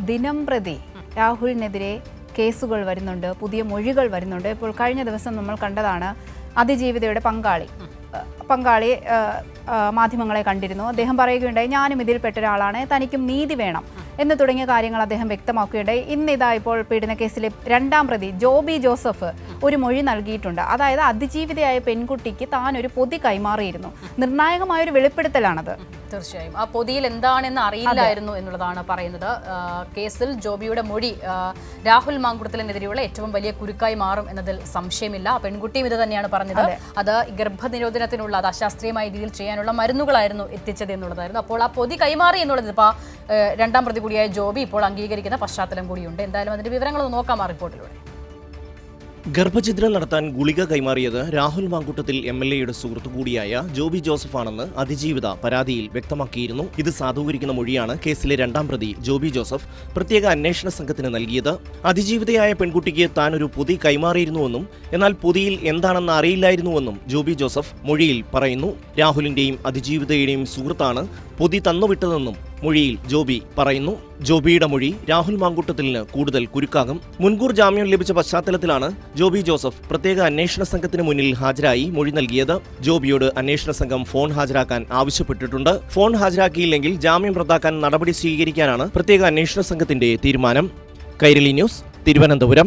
ദിനം പ്രതി രാഹുലിനെതിരെ കേസുകൾ വരുന്നുണ്ട് പുതിയ മൊഴികൾ വരുന്നുണ്ട്. ഇപ്പോൾ കഴിഞ്ഞ ദിവസം നമ്മൾ കണ്ടതാണ് അതിജീവിതയുടെ പങ്കാളി. പങ്കാളി മാധ്യമങ്ങളെ കണ്ടിരുന്നു. അദ്ദേഹം പറയുകയുണ്ടായി ഞാനും ഇതിൽ പെട്ട ഒരാളാണ് തനിക്കും നീതി വേണം. എന്ന് തുടങ്ങിയ കാര്യങ്ങൾ അദ്ദേഹം വ്യക്തമാക്കുകയുണ്ടായി. ഇന്ന് ഇതാ ഇപ്പോൾ പീഡന കേസിലെ രണ്ടാം പ്രതി ജോബി ജോസഫ് ഒരു മൊഴി നൽകിയിട്ടുണ്ട്. അതായത് അതിജീവിതയായ പെൺകുട്ടിക്ക് താൻ ഒരു പൊതി കൈമാറിയിരുന്നു. നിർണായകമായ ഒരു വെളിപ്പെടുത്തലാണത്. തീർച്ചയായും. ആ പൊതിയിൽ എന്താണെന്ന് അറിയില്ലായിരുന്നു എന്നുള്ളതാണ് പറയുന്നത്. കേസിൽ ജോബിയുടെ മൊഴി രാഹുൽ മാങ്കുടത്തിനെതിരെയുള്ള ഏറ്റവും വലിയ കുരുക്കായി മാറും എന്നതിൽ സംശയമില്ല. പെൺകുട്ടിയും ഇത് തന്നെയാണ് പറഞ്ഞത്. അത് ഗർഭനിരോധനത്തിനുള്ള അത് അശാസ്ത്രീയമായ രീതിയിൽ ചെയ്യാനുള്ള മരുന്നുകളായിരുന്നു എത്തിച്ചത് എന്നുള്ളതായിരുന്നു. അപ്പോൾ ആ പൊതി കൈമാറി എന്നുള്ളത് ഇപ്പോൾ രണ്ടാം പ്രതി കൂടിയായ ജോബി ഇപ്പോൾ അംഗീകരിക്കുന്ന പശ്ചാത്തലം കൂടിയുണ്ട്. എന്തായാലും അതിന്റെ വിവരങ്ങൾ നോക്കാം ആ റിപ്പോർട്ടിലൂടെ. ഗർഭഛിദ്രം നടത്താൻ ഗുളിക കൈമാറിയത് രാഹുൽ മാങ്കൂട്ടത്തിൽ എം എൽ എയുടെ സുഹൃത്തു കൂടിയായ ജോബി ജോസഫാണെന്ന് അതിജീവിത പരാതിയിൽ വ്യക്തമാക്കിയിരുന്നു. ഇത് സാധൂകരിക്കുന്ന മൊഴിയാണ് കേസിലെ രണ്ടാം പ്രതി ജോബി ജോസഫ് പ്രത്യേക അന്വേഷണ സംഘത്തിന് നൽകിയത്. അതിജീവിതയായ പെൺകുട്ടിക്ക് താൻ ഒരു പൊതി കൈമാറിയിരുന്നുവെന്നും എന്നാൽ പൊതിയിൽ എന്താണെന്ന് അറിയില്ലായിരുന്നുവെന്നും ജോബി ജോസഫ് മൊഴിയിൽ പറയുന്നു. രാഹുലിന്റെയും അതിജീവിതയുടെയും സുഹൃത്താണ് പൊതി തന്നുവിട്ടതെന്നും മൊഴിയിൽ ജോബി പറയുന്നു. ജോബിയുടെ മൊഴി രാഹുൽ മാങ്കൂട്ടത്തിലിന് കൂടുതൽ കുരുക്കാകും. മുൻകൂർ ജാമ്യം ലഭിച്ച പശ്ചാത്തലത്തിലാണ് ജോബി ജോസഫ് പ്രത്യേക അന്വേഷണ സംഘത്തിന് മുന്നിൽ ഹാജരായി മൊഴി നൽകിയത്. ജോബിയോട് അന്വേഷണ സംഘം ഫോൺ ഹാജരാക്കാൻ ആവശ്യപ്പെട്ടിട്ടുണ്ട്. ഫോൺ ഹാജരാക്കിയില്ലെങ്കിൽ ജാമ്യം റദ്ദാക്കാൻ നടപടി സ്വീകരിക്കാനാണ് പ്രത്യേക അന്വേഷണ സംഘത്തിന്റെ തീരുമാനം. കൈരളി ന്യൂസ് തിരുവനന്തപുരം.